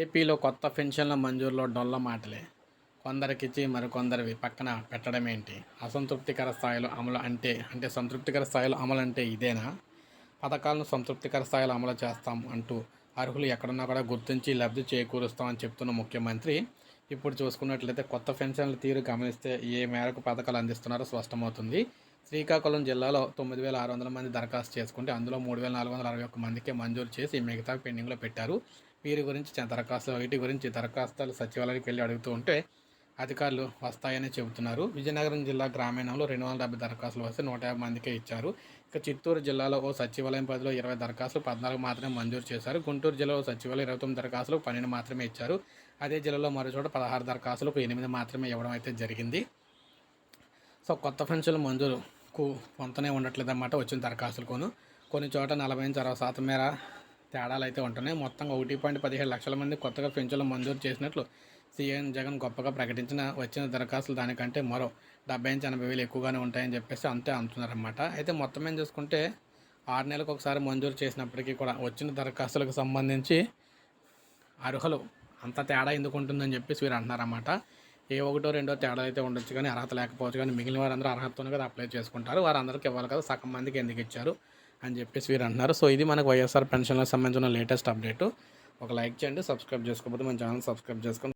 ఏపీలో కొత్త పెన్షన్ల మంజూరులో డొల్ల మాటలే. కొందరికిచ్చి మరికొందరివి పక్కన పెట్టడం ఏంటి అసంతృప్తికర స్థాయిలో అమలు అంటే అంటే సంతృప్తికర స్థాయిలో అమలు అంటే ఇదేనా? పథకాలను సంతృప్తికర స్థాయిలో అమలు చేస్తాం అంటూ అర్హులు ఎక్కడున్నా కూడా గుర్తించి లబ్ధి చేకూరుస్తామని చెప్తున్న ముఖ్యమంత్రి ఇప్పుడు చూసుకున్నట్లయితే కొత్త పెన్షన్ల తీరు గమనిస్తే ఏ మేరకు పథకాలు అందిస్తున్నారో స్పష్టమవుతుంది. శ్రీకాకుళం జిల్లాలో తొమ్మిది వేల ఆరు వందల మంది దరఖాస్తు చేసుకుంటే అందులో మూడు వేల నాలుగు వందల అరవై ఒక్క మందికే మంజూరు చేసి మిగతా పెండింగ్లో పెట్టారు. వీరి గురించి దరఖాస్తు దరఖాస్తులు వీటి గురించి దరఖాస్తులు సచివాలయానికి వెళ్ళి అడుగుతూ ఉంటే అధికారులు వస్తాయని చెబుతున్నారు. విజయనగరం జిల్లా గ్రామీణంలో రెండు వందల డెబ్బై దరఖాస్తులు వస్తే నూట యాభై మందికే ఇచ్చారు. ఇక చిత్తూరు జిల్లాలో ఓ సచివాలయం పరిధిలో ఇరవై దరఖాస్తులు పద్నాలుగు మాత్రమే మంజూరు చేశారు. గుంటూరు జిల్లాలో సచివాలయం ఇరవై తొమ్మిది దరఖాస్తులు పన్నెండు మాత్రమే ఇచ్చారు. అదే జిల్లాలో మరో చోట పదహారు దరఖాస్తులకు ఎనిమిది మాత్రమే ఇవ్వడం అయితే జరిగింది. సో కొత్త పెన్షన్లు మంజూరుకు పొంతనే ఉండట్లేదన్నమాట వచ్చిన దరఖాస్తులకును. కొన్ని చోట నలభై నుంచి అరవై శాతం మేర తేడాలు అయితే ఉంటున్నాయి. మొత్తంగా ఒకటి పాయింట్ పదిహేడు లక్షల మంది కొత్తగా పెన్షన్లు మంజూరు చేసినట్లు సీఎం జగన్ గొప్పగా ప్రకటించిన వచ్చిన దరఖాస్తులు దానికంటే మరో డెబ్బై నుంచి ఎనభై వేలు ఎక్కువగానే ఉంటాయని చెప్పేసి అంతే అంటున్నారన్నమాట. అయితే మొత్తం ఏం చూసుకుంటే ఆరు నెలలకు ఒకసారి మంజూరు చేసినప్పటికీ కూడా వచ్చిన దరఖాస్తులకు సంబంధించి అర్హులు అంత తేడా ఎందుకు ఉంటుందని చెప్పేసి వీరు అంటున్నారన్నమాట. ఏ ఒకటో రెండో తేడా అయితే ఉండొచ్చు కానీ అర్హత లేకపోవచ్చు కానీ మిగిలిన వారందరూ అర్హతతోనే కదా అప్లై చేసుకుంటారు. వారందరికీ ఇవ్వాలి కదా సగం మందికి ఎందుకు ఇచ్చారు అని చెప్పేసి వీరు అంటున్నారు. సో ఇది మనకు వైఎస్ఆర్ పెన్షన్లకు సంబంధించిన లేటెస్ట్ అప్డేట్ ఒక లైక్ చేయండి సబ్స్క్రైబ్ చేసుకోకపోతే మన ఛానల్ సబ్స్క్రైబ్ చేసుకొని